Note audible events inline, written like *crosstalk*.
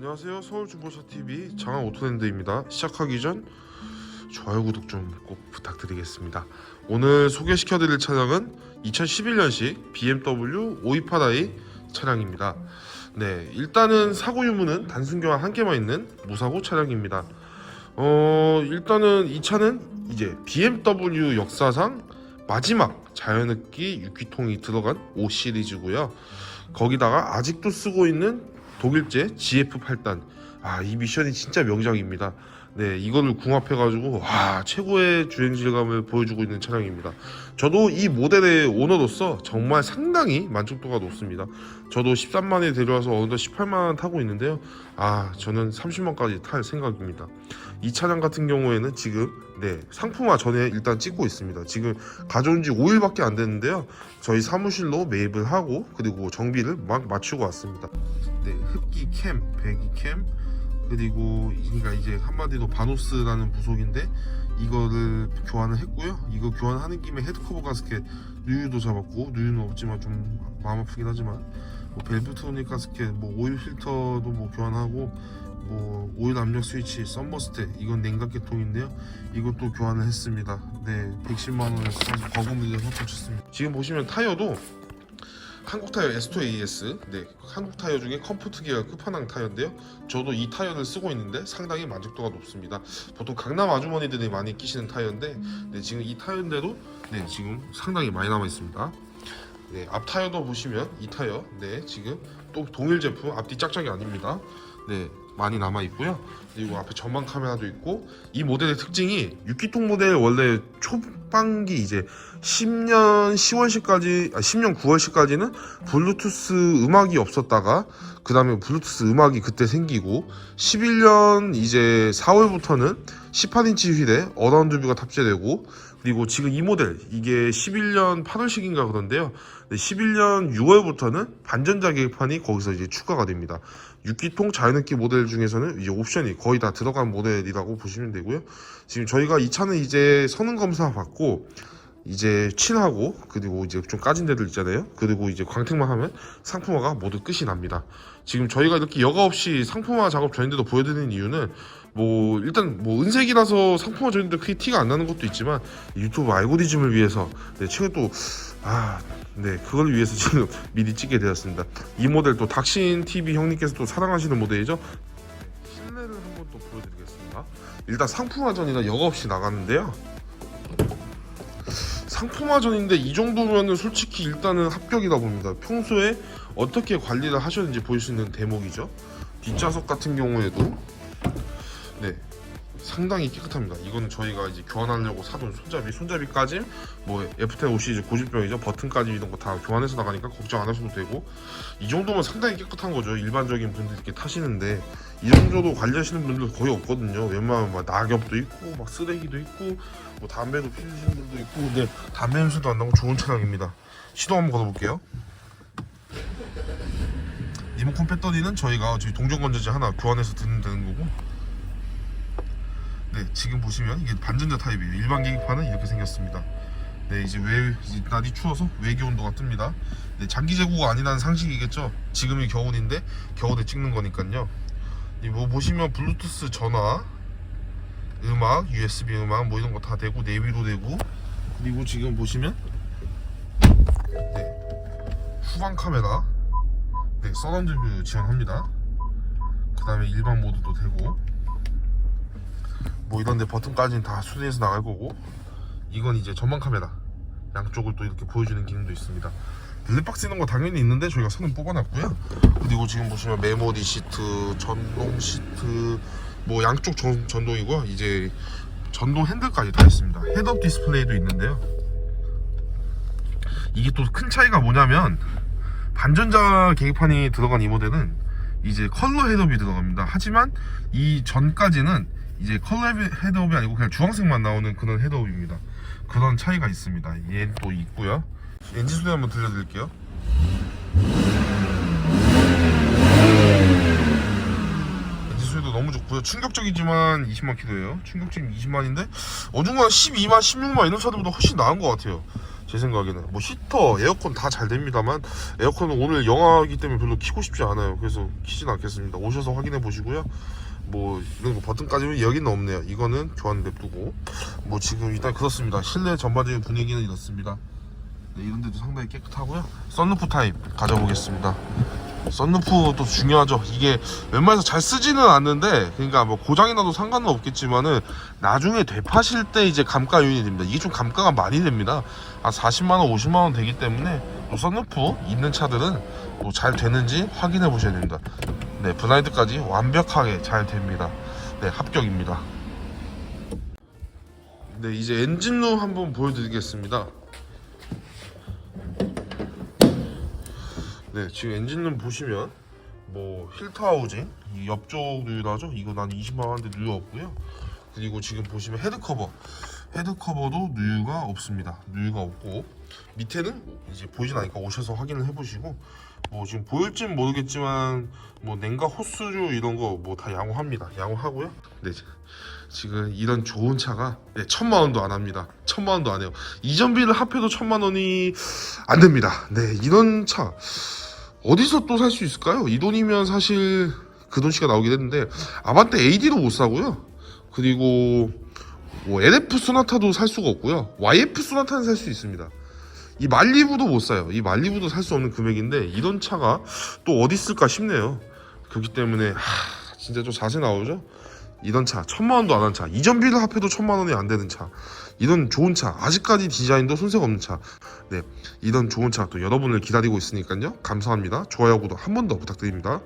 안녕하세요. 서울중고차TV 장항 오토랜드입니다. 시작하기 전 좋아요 구독 좀 꼭 부탁드리겠습니다. 오늘 소개시켜드릴 차량은 2011년식 BMW 528i 차량입니다. 네 일단은 사고 유무는 단순 교환 한 개만 있는 무사고 차량입니다. 어 일단은 이 차는 이제 BMW 역사상 마지막 자연흡기 6기통이 들어간 5 시리즈고요. 거기다가 아직도 쓰고 있는 독일제 GF8단. 아 이 미션이 진짜 명작입니다 네 이거를 궁합해가지고 와 최고의 주행 질감을 보여주고 있는 차량입니다. 저도 이 모델의 오너로서 정말 상당히 만족도가 높습니다. 저도 13만에 데려와서 어느덧 18만원 타고 있는데요. 아 저는 30만까지 탈 생각입니다. 이 차량 같은 경우에는 지금 네 상품화 전에 일단 찍고 있습니다. 지금 가져온 지 5일밖에 안 됐는데요. 저희 사무실로 매입을 하고 그리고 정비를 막 마치고 왔습니다. 네, 흡기 캠, 배기 캠, 그리고 그러니까 이제 한마디로 바노스라는 부속인데 이거를 교환을 했고요. 이거 교환하는 김에 헤드커버 가스켓 누유도 잡았고 누유는 없지만 좀 마음 아프긴 하지만 뭐 벨브트로닉 가스켓, 뭐 오일 필터도 뭐 교환하고 뭐 오일 압력 스위치, 썸버스테 이건 냉각계통인데요. 이것도 교환을 했습니다. 네, 110만 원에 사실 버금리를 헛쳤습니다. 지금 보시면 타이어도 한국 타이어 S2 AS 네 한국 타이어 중에 컴포트 기가 끝판왕 타이어인데요. 저도 이 타이어를 쓰고 있는데 상당히 만족도가 높습니다. 보통 강남 아주머니들이 많이 끼시는 타이어인데 네 지금 이 타이어인데도 네 지금 상당히 많이 남아 있습니다. 네 앞 타이어도 보시면 이 타이어 네 지금 또 동일 제품 앞뒤 짝짝이 아닙니다. 네 많이 남아 있고요. 그리고 앞에 전방 카메라도 있고 이 모델의 특징이 6기통 모델 원래 초반기 이제 10년 10월시까지 아 10년 9월시까지는 블루투스 음악이 없었다가 그 다음에 블루투스 음악이 그때 생기고 11년 이제 4월부터는 18인치 휠에 어라운드 뷰가 탑재되고 그리고 지금 이 모델 이게 11년 8월식인가 그런데요. 11년 6월부터는 반전자 계기판이 거기서 이제 추가가 됩니다. 6기통 자연흡기 모델 중에서는 이제 옵션이 거의 다 들어간 모델이라고 보시면 되고요. 지금 저희가 이 차는 이제 성능 검사 받고 이제 칠하고 그리고 이제 좀 까진 데들 있잖아요 그리고 이제 광택만 하면 상품화가 모두 끝이 납니다 지금 저희가 이렇게 여과 없이 상품화 작업 전인데도 보여드리는 이유는 뭐 일단 뭐 은색이라서 상품화 전인데 크게 티가 안 나는 것도 있지만 유튜브 알고리즘을 위해서 네, 최근 또아 네, 그걸 위해서 *laughs* 지금 미리 찍게 되었습니다. 이 모델 또 닥신 TV 형님께서 또 사랑하시는 모델이죠. 실내를 한번 또 보여드리겠습니다. 일단 상품화전이라 여과 없이 나가는데요. 상품화전인데 이 정도면은 솔직히 일단은 합격이다 봅니다. 평소에 어떻게 관리를 하셨는지 보일 수 있는 대목이죠. 뒷좌석 같은 경우에도 네 상당히 깨끗합니다. 이거는 저희가 이제 교환하려고 사둔 손잡이, 손잡이까지 뭐 F10 옷이 이제 고질병이죠. 버튼까지 이런 거 다 교환해서 나가니까 걱정 안 하셔도 되고 이 정도면 상당히 깨끗한 거죠. 일반적인 분들 이렇게 타시는데 이 정도도 관리하시는 분들 거의 없거든요. 웬만하면 막 낙엽도 있고 막 쓰레기도 있고 뭐 담배도 피우시는 분도 있고 근데 담배 냄새도 안 나고 좋은 차량입니다. 시동 한번 걸어볼게요. 리모컨 배터리는 저희가 저희 동전 건전지 하나 교환해서 듣는 되는 거고 네 지금 보시면 이게 반전자 타입이에요. 일반 계기판은 이렇게 생겼습니다. 네 이제 외 이제 날이 추워서 외기 온도가 뜹니다. 네 장기 재고가 아니라는 상식이겠죠? 지금이 겨울인데 겨울에 찍는 거니까요. 이뭐 보시면 블루투스 전화 음악 USB 음악 뭐 이런 거 다 되고 내비도 되고 그리고 지금 보시면 네 후방 카메라 네 서라운드 뷰 지원합니다. 그 다음에 일반 모드도 되고 뭐 이런데 버튼까지는 다 수리해서 나갈 거고. 이건 이제 전방 카메라. 양쪽을 또 이렇게 보여주는 기능도 있습니다. 블랙박스 있는 거 당연히 있는데 저희가 선은 뽑아놨고요. 그리고 지금 보시면 메모리 시트 전동 시트 뭐 양쪽 전, 전동이고요. 이제 전동 핸들까지 다 있습니다. 헤드업 디스플레이도 있는데요. 이게 또 큰 차이가 뭐냐면 반전자 계기판이 들어간 이 모델은 이제 컬러 헤드업이 들어갑니다. 하지만 이 전까지는 이제 컬러 헤드업이 아니고 그냥 주황색만 나오는 그런 헤드업입니다. 그런 차이가 있습니다. 얘는 또 있고요. 엔진 소리 한번 들려드릴게요. 엔진 소리도 너무 좋고요. 충격적이지만 20만 킬로예요. 충격적인 20만인데 어중간 12만, 16만 이런 차들보다 훨씬 나은 것 같아요. 제 생각에는 뭐 히터, 에어컨 다 잘 됩니다만 에어컨은 오늘 영화이기 때문에 별로 키고 싶지 않아요. 그래서 키진 않겠습니다. 오셔서 확인해 보시고요. 뭐 이런 거 버튼까지는 여기는 없네요. 이거는 교환 냅두고 뭐 지금 일단 그렇습니다. 실내 전반적인 분위기는 이렇습니다. 네, 이런 데도 상당히 깨끗하고요. 썬루프 타입 가져보겠습니다. 썬루프도 중요하죠. 이게 웬만해서 잘 쓰지는 않는데, 그러니까 뭐 고장이 나도 상관은 없겠지만은 나중에 되파실 때 이제 감가 요인이 됩니다. 이게 좀 감가가 많이 됩니다. 한 40만 원, 50만 원 되기 때문에 또 썬루프 있는 차들은 또 잘 되는지 확인해 보셔야 됩니다. 네, 블라인드까지 완벽하게 잘 됩니다. 네, 합격입니다. 네, 이제 엔진룸 한번 보여드리겠습니다. 네, 지금 엔진룸 보시면 뭐 힐터 하우징 이 옆쪽 누유라죠? 이거 난 20만 원인데 누유 없고요. 그리고 지금 보시면 헤드 커버, 헤드 커버도 누유가 없습니다. 누유가 없고 밑에는 이제 보이진 않으니까 오셔서 확인을 해보시고 뭐 지금 보일진 모르겠지만 뭐 냉각 호스류 이런 거 뭐 다 양호합니다. 양호하고요. 네. 지금 이런 좋은 차가 네, 천만 원도 안 합니다. 천만 원도 안 해요. 이전비를 합해도 천만 원이 안 됩니다. 네, 이런 차 어디서 또 살 수 있을까요? 이 돈이면 사실 그 돈치가 나오긴 했는데 아반떼 AD도 못 사고요. 그리고 뭐 LF 소나타도 살 수가 없고요. YF 소나타는 살 수 있습니다. 이 말리부도 못 사요. 이 말리부도 살 수 없는 금액인데 이런 차가 또 어디 있을까 싶네요. 그렇기 때문에 하, 진짜 좀 자세 나오죠? 이런 차 천만 원도 안 한 차 이전비를 합해도 천만 원이 안 되는 차 이런 좋은 차 아직까지 디자인도 손색 없는 차 네, 이런 좋은 차 또 여러분을 기다리고 있으니까요 감사합니다 좋아요 구독 한 번 더 부탁드립니다